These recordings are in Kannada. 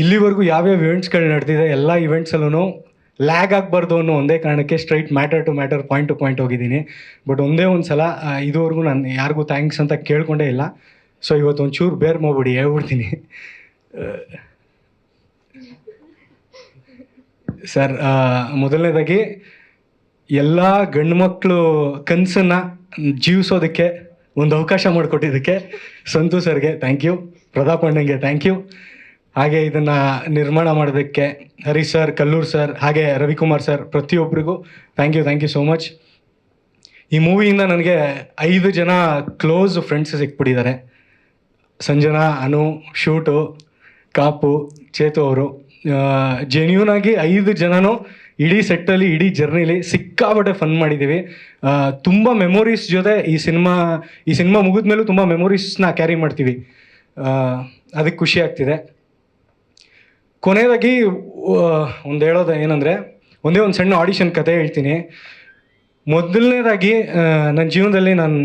ಇಲ್ಲಿವರೆಗೂ ಯಾವ್ಯಾವ ಇವೆಂಟ್ಸ್ಗಳು ನಡೆದಿದೆ, ಎಲ್ಲ ಇವೆಂಟ್ಸಲ್ಲೂ ಲ್ಯಾಗ್ ಆಗಬಾರ್ದು ಅನ್ನೋ ಒಂದೇ ಕಾರಣಕ್ಕೆ straight matter to matter point to point ಹೋಗಿದ್ದೀನಿ. ಬಟ್ ಒಂದೇ ಒಂದು ಸಲ ಇದುವರೆಗೂ ನಾನು ಯಾರಿಗೂ ಥ್ಯಾಂಕ್ಸ್ ಅಂತ ಕೇಳ್ಕೊಂಡೇ ಇಲ್ಲ. ಸೊ ಇವತ್ತು ಒಂಚೂರು ಬೇರೆ ಮಾಡ್ಬಿಡಿ, ಹೇಳ್ಬಿಡ್ತೀನಿ. ಸರ್ ಮೊದಲನೇದಾಗಿ ಎಲ್ಲ ಗಂಡು ಮಕ್ಕಳು ಕನಸನ್ನು ಜೀವಿಸೋದಕ್ಕೆ ಒಂದು ಅವಕಾಶ ಮಾಡಿಕೊಟ್ಟಿದ್ದಕ್ಕೆ ಸಂತು ಸರ್ಗೆ ಥ್ಯಾಂಕ್ ಯು ಪ್ರತಾಪ್ ಅಣ್ಣಂಗೆ ಥ್ಯಾಂಕ್ ಯು ಹಾಗೆ ಇದನ್ನು ನಿರ್ಮಾಣ ಮಾಡೋದಕ್ಕೆ ಹರೀಶ್ ಸರ್, ಕಲ್ಲೂರ್ ಸರ್, ಹಾಗೆ ರವಿಕುಮಾರ್ ಸರ್ ಪ್ರತಿಯೊಬ್ಬರಿಗೂ thank you thank you so much ಈ ಮೂವಿಯಿಂದ ನನಗೆ ಐದು ಜನ ಕ್ಲೋಸ್ ಫ್ರೆಂಡ್ಸ್ ಸಿಕ್ಬಿಟ್ಟಿದ್ದಾರೆ. ಸಂಜನಾ, ಅನು, ಶೂಟು, ಕಾಪು, ಚೇತು ಅವರು. ಜೆನ್ಯೂನ್ ಆಗಿ ಐದು ಜನನೂ ಇಡೀ ಸೆಟ್ಟಲ್ಲಿ ಇಡೀ ಜರ್ನಿಲಿ ಸಿಕ್ಕಾಪಟ್ಟೆ ಫನ್ ಮಾಡಿದ್ದೀವಿ ತುಂಬ ಮೆಮೊರೀಸ್ ಜೊತೆ ಈ ಸಿನಿಮಾ ಈ ಸಿನಿಮಾ ಮುಗಿದ ಮೇಲೂ ತುಂಬ ಮೆಮೊರೀಸ್ನ ಕ್ಯಾರಿ ಮಾಡ್ತೀವಿ. ಅದಕ್ಕೆ ಖುಷಿ ಆಗ್ತಿದೆ. ಕೊನೆಯದಾಗಿ ಒಂದು ಹೇಳೋದು ಏನಂದರೆ, ಒಂದೇ ಒಂದು ಸಣ್ಣ ಆಡಿಷನ್ ಕತೆ ಹೇಳ್ತೀನಿ. ಮೊದಲನೇದಾಗಿ ನನ್ನ ಜೀವನದಲ್ಲಿ ನಾನು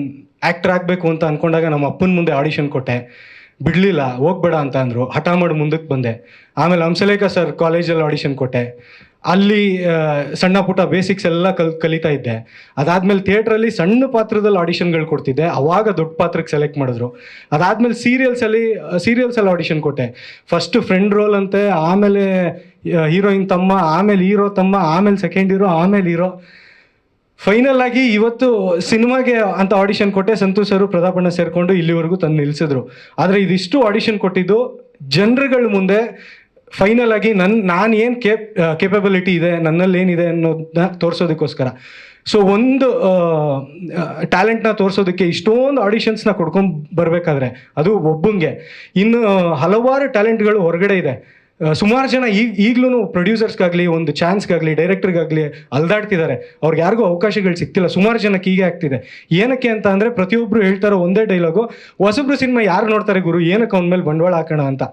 ಆ್ಯಕ್ಟರ್ ಆಗಬೇಕು ಅಂತ ಅಂದ್ಕೊಂಡಾಗ ನಮ್ಮ ಅಪ್ಪನ ಮುಂದೆ ಆಡಿಷನ್ ಕೊಟ್ಟೆ. ಬಿಡಲಿಲ್ಲ, ಹೋಗ್ಬೇಡ ಅಂತ ಅಂದರು. ಹಠ ಮಾಡಿ ಮುಂದಕ್ಕೆ ಬಂದೆ. ಆಮೇಲೆ ಹಂಸಲೇಖ ಸರ್ ಕಾಲೇಜಲ್ಲಿ ಆಡಿಷನ್ ಕೊಟ್ಟೆ. ಅಲ್ಲಿ ಸಣ್ಣ ಪುಟ್ಟ ಬೇಸಿಕ್ಸ್ ಎಲ್ಲ ಕಲ್, ಕಲಿತಾ ಇದ್ದೆ. ಅದಾದಮೇಲೆ ಥಿಯೇಟ್ರಲ್ಲಿ ಸಣ್ಣ ಪಾತ್ರದಲ್ಲಿ ಆಡಿಷನ್ಗಳು ಕೊಡ್ತಿದ್ದೆ. ಅವಾಗ ದೊಡ್ಡ ಪಾತ್ರಕ್ಕೆ ಸೆಲೆಕ್ಟ್ ಮಾಡಿದ್ರು. ಅದಾದ್ಮೇಲೆ ಸೀರಿಯಲ್ಸಲ್ಲಿ ಸೀರಿಯಲ್ಸಲ್ಲಿ ಆಡಿಷನ್ ಕೊಟ್ಟೆ. ಫಸ್ಟ್ ಫ್ರೆಂಡ್ ರೋಲ್ ಅಂತೆ, ಆಮೇಲೆ ಹೀರೋಯಿನ್ ತಮ್ಮ, ಆಮೇಲೆ ಹೀರೋ ತಮ್ಮ, ಆಮೇಲೆ ಸೆಕೆಂಡ್ ಹೀರೋ ಆಮೇಲೆ ಹೀರೋ ಫೈನಲ್ ಆಗಿ ಇವತ್ತು ಸಿನಿಮಾಗೆ ಅಂತ ಆಡಿಷನ್ ಕೊಟ್ಟೆ ಸಂತೋಷ್ ಸರು, ಪ್ರತಾಪಣ್ಣ ಸೇರ್ಕೊಂಡು ಇಲ್ಲಿವರೆಗೂ ತಂದು ನಿಲ್ಲಿಸಿದ್ರು ಆದರೆ ಇದಿಷ್ಟು ಆಡಿಷನ್ ಕೊಟ್ಟಿದ್ದು ಜನರುಗಳ ಮುಂದೆ ಫೈನಲ್ ಆಗಿ ನನ್ನ ನಾನು ಏನು ಕೇಪ್ ಕೇಪಬಿಲಿಟಿ ಇದೆ, ನನ್ನಲ್ಲಿ ಏನಿದೆ ಅನ್ನೋದನ್ನ ತೋರಿಸೋದಕ್ಕೋಸ್ಕರ. ಸೊ ಒಂದು ಟ್ಯಾಲೆಂಟ್ನ ತೋರಿಸೋದಕ್ಕೆ ಇಷ್ಟೊಂದು ಆಡಿಷನ್ಸ್ನ ಕೊಡ್ಕೊಂಡು ಬರಬೇಕಾದ್ರೆ ಅದು ಒಬ್ಬಂಗೆ. ಇನ್ನು ಹಲವಾರು ಟ್ಯಾಲೆಂಟ್ಗಳು ಹೊರಗಡೆ ಇದೆ. ಸುಮಾರು ಜನ ಈಗ ಈಗಲೂ ಪ್ರೊಡ್ಯೂಸರ್ಸ್ಗಾಗಲಿ ಒಂದು ಚಾನ್ಸ್ಗಾಗಲಿ ಡೈರೆಕ್ಟರ್ಗಾಗಲಿ ಅಲ್ದಾಡ್ತಿದ್ದಾರೆ. ಅವ್ರಿಗೆ ಯಾರಿಗೂ ಅವಕಾಶಗಳು ಸಿಗ್ತಿಲ್ಲ ಸುಮಾರು ಜನಕ್ಕೆ ಹೀಗೆ ಆಗ್ತಿದೆ. ಏನಕ್ಕೆ ಅಂತ ಅಂದರೆ ಪ್ರತಿಯೊಬ್ಬರು ಹೇಳ್ತಾರೋ ಒಂದೇ ಡೈಲಾಗು ಹೊಸಬ್ರು ಸಿನಿಮಾ ಯಾರು ನೋಡ್ತಾರೆ ಗುರು? ಏನಕ್ಕೆ ಅವನ ಮೇಲೆ ಬಂಡವಾಳ ಹಾಕೋಣ ಅಂತ.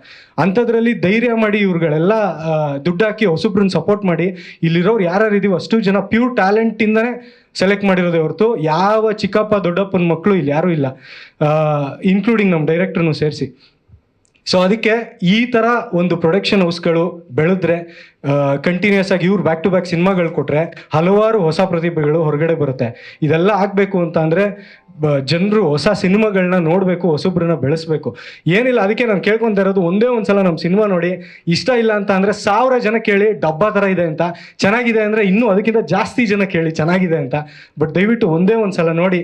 ಅಂಥದ್ರಲ್ಲಿ ಧೈರ್ಯ ಮಾಡಿ ಇವ್ರುಗಳೆಲ್ಲ ದುಡ್ಡು ಹಾಕಿ ಹೊಸಬ್ರನ್ನ ಸಪೋರ್ಟ್ ಮಾಡಿ, ಇಲ್ಲಿರೋರು ಯಾರ್ಯಾರು ಇದೀವಿ ಅಷ್ಟು ಜನ ಪ್ಯೂರ್ ಟ್ಯಾಲೆಂಟಿಂದನೇ ಸೆಲೆಕ್ಟ್ ಮಾಡಿರೋದೇ ಹೊರತು ಯಾವ ಚಿಕ್ಕಪ್ಪ, ದೊಡ್ಡಪ್ಪನ ಮಕ್ಕಳು ಇಲ್ಲಿ ಯಾರೂ ಇಲ್ಲ. ಇನ್ಕ್ಲೂಡಿಂಗ್ ನಮ್ಮ ಡೈರೆಕ್ಟರ್ನು ಸೇರಿಸಿ. ಸೊ ಅದಕ್ಕೆ ಈ ಥರ ಒಂದು ಪ್ರೊಡಕ್ಷನ್ ಹೌಸ್ಗಳು ಬೆಳೆದ್ರೆ ಕಂಟಿನ್ಯೂಸ್ ಆಗಿ ಇವ್ರು ಬ್ಯಾಕ್ ಟು ಬ್ಯಾಕ್ ಸಿನಿಮಾಗಳು ಕೊಟ್ಟರೆ ಹಲವಾರು ಹೊಸ ಪ್ರತಿಭೆಗಳು ಹೊರಗಡೆ ಬರುತ್ತೆ. ಇದೆಲ್ಲ ಆಗಬೇಕು ಅಂತ ಅಂದರೆ ಜನರು ಹೊಸ ಸಿನಿಮಾಗಳನ್ನ ನೋಡಬೇಕು, ಹೊಸಬ್ರನ್ನ ಬೆಳೆಸಬೇಕು. ಏನಿಲ್ಲ, ಅದಕ್ಕೆ ನಾನು ಕೇಳ್ಕೊತಾ ಇರೋದು ಒಂದೇ ಒಂದು ಸಲ ನಮ್ಮ ಸಿನಿಮಾ ನೋಡಿ, ಇಷ್ಟ ಇಲ್ಲ ಅಂತ ಅಂದರೆ ಸಾವಿರ ಜನ ಕೇಳಿ, ಡಬ್ಬಾ ಥರ ಇದೆ ಅಂತ. ಚೆನ್ನಾಗಿದೆ ಅಂದರೆ ಇನ್ನೂ ಅದಕ್ಕಿಂತ ಜಾಸ್ತಿ ಜನ ಕೇಳಿ, ಚೆನ್ನಾಗಿದೆ ಅಂತ. ಬಟ್ ದಯವಿಟ್ಟು ಒಂದೇ ಒಂದು ಸಲ ನೋಡಿ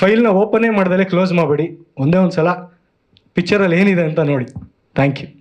ಫೈಲ್ನ ಓಪನೇ ಮಾಡ್ದಲೇ ಕ್ಲೋಸ್ ಮಾಡಬೇಡಿ. ಒಂದೇ ಒಂದು ಸಲ ಪಿಕ್ಚರಲ್ಲಿ ಏನಿದೆ ಅಂತ ನೋಡಿ. Thank you